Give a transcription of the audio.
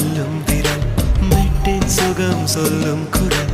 சொல்லும் திறன் மெட்டின் சுகம் சொல்லும் குரல்